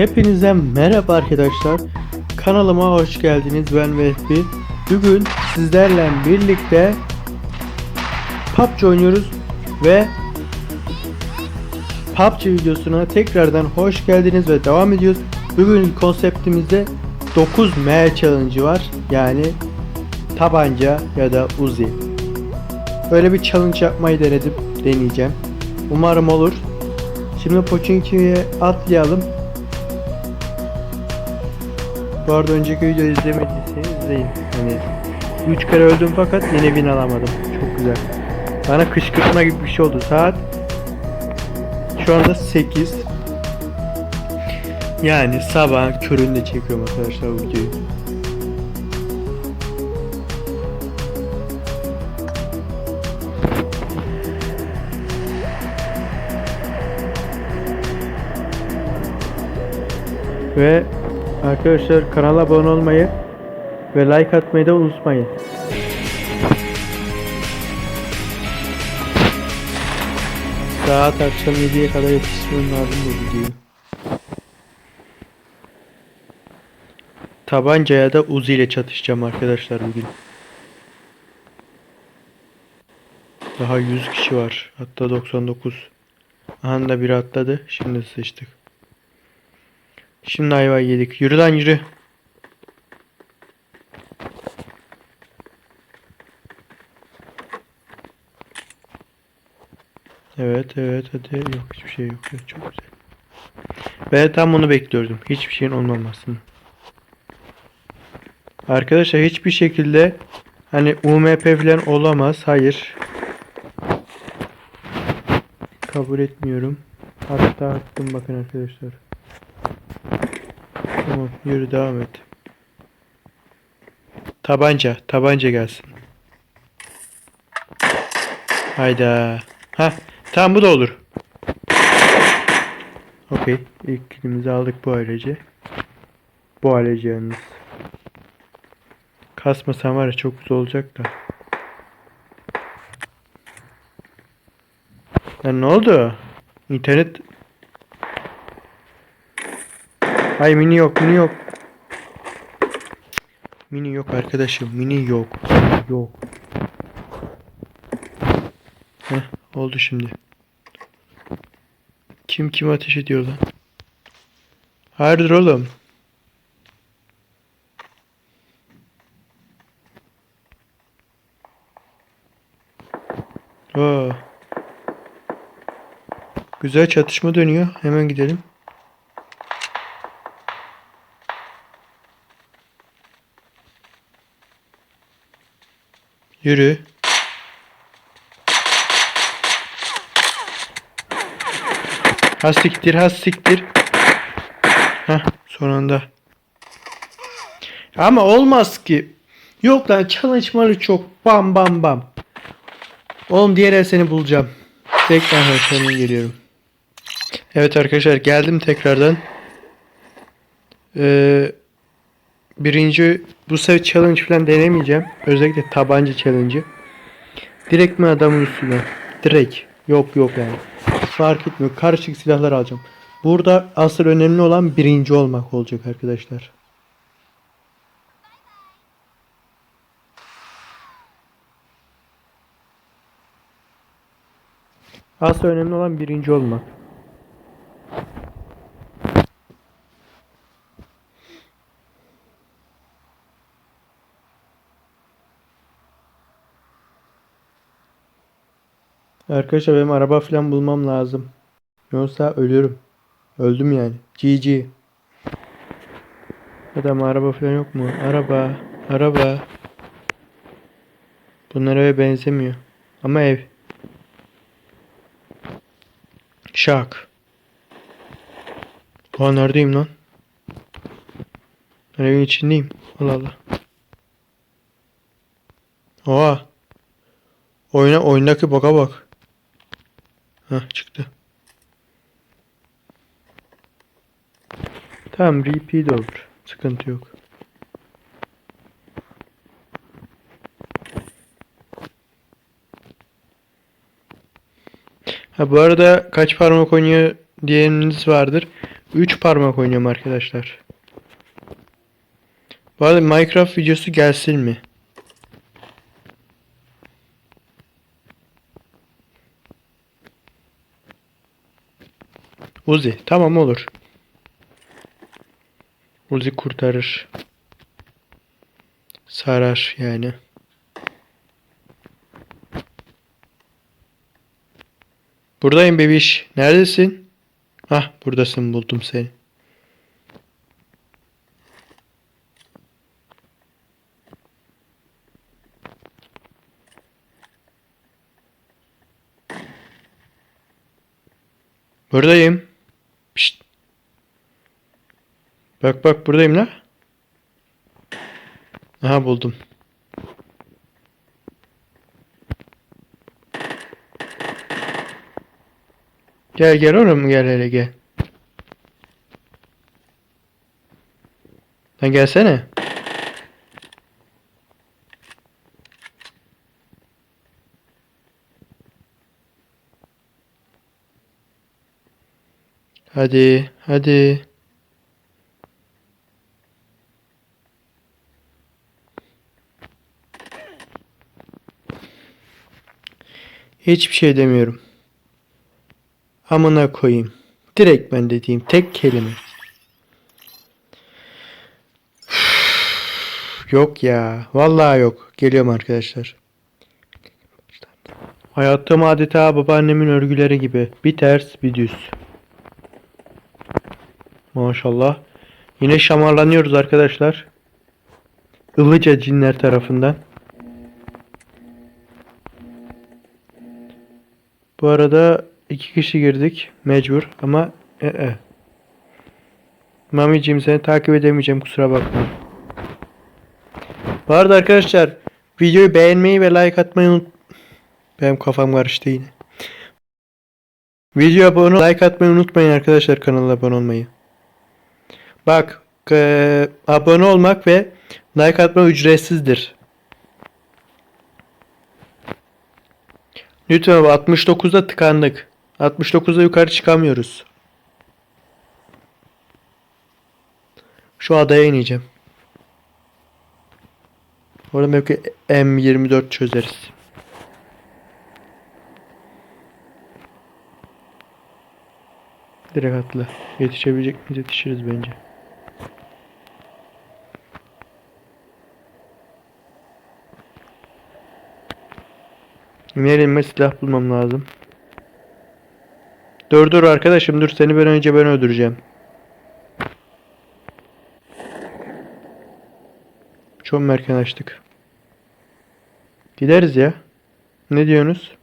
Hepinize merhaba arkadaşlar. Kanalıma hoş geldiniz. Ben Vehbi. Bugün sizlerle birlikte PUBG oynuyoruz ve PUBG videosuna tekrardan hoş geldiniz ve devam ediyoruz. Bugün konseptimizde 9M challenge var. Yani tabanca ya da Uzi. Böyle bir challenge yapmayı denedim, deneyeceğim. Umarım olur. Şimdi Pochinki'ye atlayalım. Bu arada önceki videoyu izlemediyseniz izleyin. Hani 3 kere öldüm fakat yine win alamadım. Çok güzel. Bana kışkırtma gibi bir şey oldu. Saat şu anda 8. Yani sabah köründe çekiyorum arkadaşlar bu videoyu. Ve arkadaşlar kanala abone olmayı ve like atmayı da unutmayın. Saat akşam 7'ye kadar yetiştirmem lazım bu videoyu. Tabancaya da Uzi ile çatışacağım arkadaşlar bugün. Daha 100 kişi var. Hatta 99. Aha da biri atladı. Şimdi sıçtık. Şimdi ayva yedik. Yürü lan yürü. Evet evet hadi yok hiçbir şey yok. Çok güzel. Ben tam bunu bekliyordum. Hiçbir şeyin olmamasını. Arkadaşlar hiçbir şekilde hani UMP falan olamaz. Hayır. Kabul etmiyorum. Hatta attım bakın arkadaşlar. Tamam yürü devam et. Tabanca. Tabanca gelsin. Hayda. Ha tamam bu da olur. Okey. İlk kilimizi aldık bu ailece. Bu ailece yalnız. Kasmasam var ya çok güzel olacak da. Lan ne oldu? İnternet Ay mini yok mini yok. Mini yok arkadaşım mini yok. Yok. Heh, oldu şimdi. Kim kim ateş ediyor lan? Hayırdır oğlum? Aa. Güzel çatışma dönüyor. Hemen gidelim. Yürü. Ha siktir ha siktir. Heh son anda. Ama olmaz ki. Yok lan çalışmaları çok. Bam bam bam. Oğlum diğer el seni bulacağım. Tekrar hemen geliyorum. Evet arkadaşlar geldim tekrardan. Ee, birinci bu sefer challenge falan denemeyeceğim. Özellikle tabanca challenge'ı. Direkt mi adamın üstüne? Direkt. Yok yok yani. Fark etmiyor. Karışık silahlar alacağım. Burada asıl önemli olan birinci olmak olacak arkadaşlar. Asıl önemli olan birinci olmak. Arkadaşlar benim araba falan bulmam lazım. Yoksa ölürüm. Öldüm yani. GG. Adam araba falan yok mu? Araba. Araba. Bunlar eve benzemiyor. Ama ev. Şak. Aa neredeyim lan? Ben evin içindeyim. Allah Allah. Oha. Oyna oyundaki baka bak. Hah çıktı. Tamam repeat olur. Sıkıntı yok. Ha bu arada kaç parmak oynuyor diyeniniz vardır. 3 parmak oynuyorum arkadaşlar. Bu arada Minecraft videosu gelsin mi? Uzi tamam olur. Uzi kurtarır. Sarar yani. Buradayım bebiş. Neredesin? Hah buradasın buldum seni. Buradayım. Bak bak buradayım la. Aha buldum. Gel gel oğlum gel hele gel. Lan gelsene. Hadi, hadi. Hiçbir şey demiyorum. Amına koyayım. Direkt ben dediğim tek kelime. Yok ya. Vallahi yok. Geliyorum arkadaşlar. Hayatım adeta babaannemin örgüleri gibi. Bir ters bir düz. Maşallah. Yine şamarlanıyoruz arkadaşlar. Ilıca cinler tarafından. Bu arada iki kişi girdik. Mecbur ama e -e. Mamicim seni takip edemeyeceğim kusura bakma. Bu arada arkadaşlar videoyu beğenmeyi ve like atmayı unut... Benim kafam karıştı yine. Video abone like atmayı unutmayın arkadaşlar kanala abone olmayı. Bak e, abone olmak ve like atma ücretsizdir. Lütfen 69'da tıkandık. 69'da yukarı çıkamıyoruz. Şu adaya ineceğim. Orada belki M24 çözeriz. Direkt atla. Yetişebilecek miyiz? Yetişiriz bence. İnelim silah bulmam lazım. Dur dur arkadaşım dur seni ben önce ben öldüreceğim. Çok mu erken açtık? Gideriz ya. Ne diyorsunuz?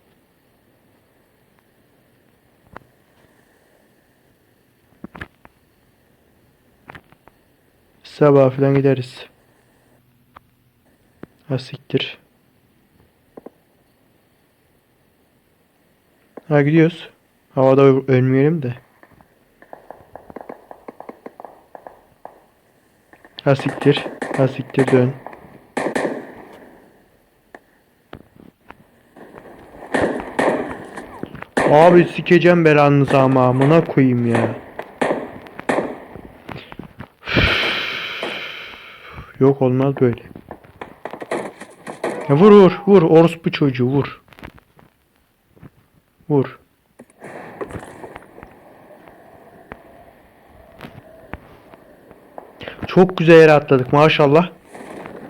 Sabah falan gideriz. Ha siktir. Ha gidiyoruz. Havada ölmeyelim de. Ha siktir. Ha siktir dön. Abi sikeceğim belanızı ama amına koyayım ya. Yok olmaz böyle. Vur vur vur orospu çocuğu vur. Vur. Çok güzel yere atladık maşallah.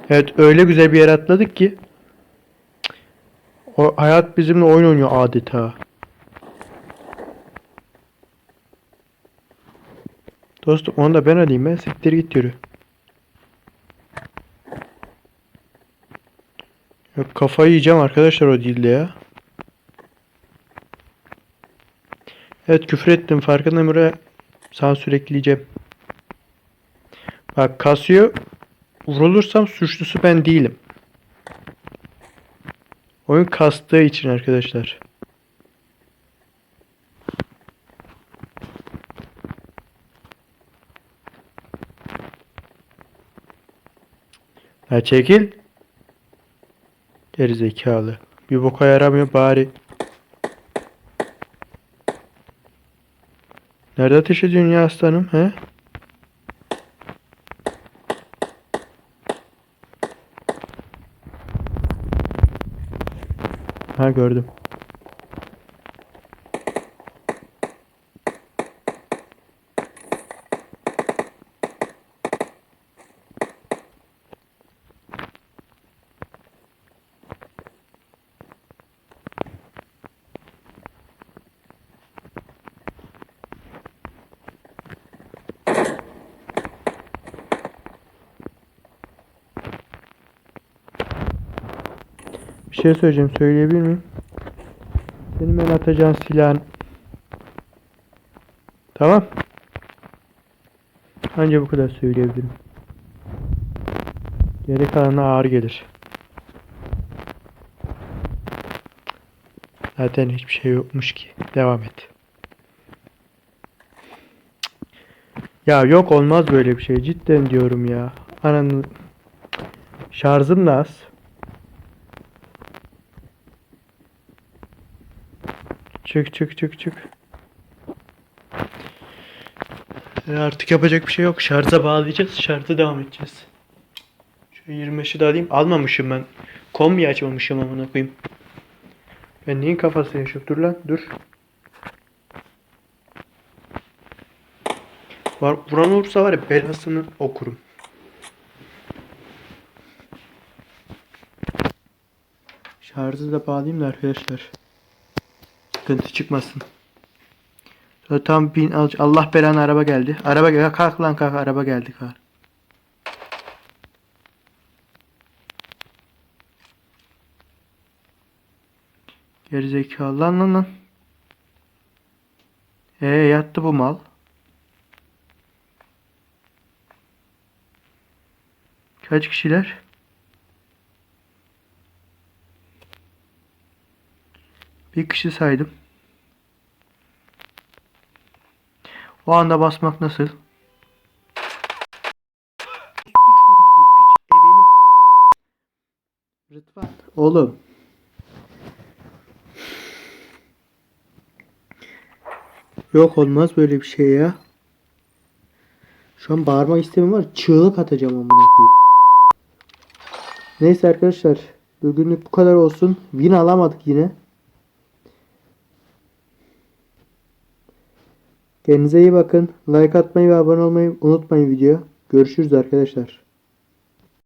Evet öyle güzel bir yere atladık ki. O hayat bizimle oyun oynuyor adeta. Dostum onu da ben alayım ben. Siktir git yürü. Yok kafayı yiyeceğim arkadaşlar o dilde ya. Evet küfür ettim farkındayım buraya sansür ekleyeceğim. Bak kasıyor. Vurulursam suçlusu ben değilim. Oyun kastığı için arkadaşlar. Ha çekil. Geri zekalı. Bir boka yaramıyor bari. Nerede ateş ediyorsun ya aslanım he? Ha gördüm. Bir şey söyleyeceğim. Söyleyebilir miyim? Senin ben atacağın silahın. Tamam. Anca bu kadar söyleyebilirim. Geri kalanı ağır gelir. Zaten hiçbir şey yokmuş ki. Devam et. Ya yok olmaz böyle bir şey. Cidden diyorum ya. Ananı şarjım da az. Çık çık çık çık. E, Artık yapacak bir şey yok. Şarja bağlayacağız. Şarja devam edeceğiz. Şu 25'i de alayım. Almamışım ben. Kombi açmamışım amına koyayım. Ben neyin kafası yaşıyorum? Dur lan dur. Var, vuran olursa var ya belasını okurum. Şarjı da bağlayayım da arkadaşlar. Sıkıntı çıkmasın. Sonra tam bin al- Allah belanı araba geldi. Araba gel kalk lan kalk araba geldi kalk. Gerizekalı lan lan lan. Ee yattı bu mal. Kaç kişiler? Bir kişi saydım. O anda basmak nasıl? Rıdvan. Oğlum. Yok olmaz böyle bir şey ya. Şu an bağırmak istemem var. Çığlık atacağım amına koyayım. Neyse arkadaşlar. Bugünlük bu kadar olsun. Win alamadık yine. Kendinize iyi bakın. Like atmayı ve abone olmayı unutmayın video. Görüşürüz arkadaşlar.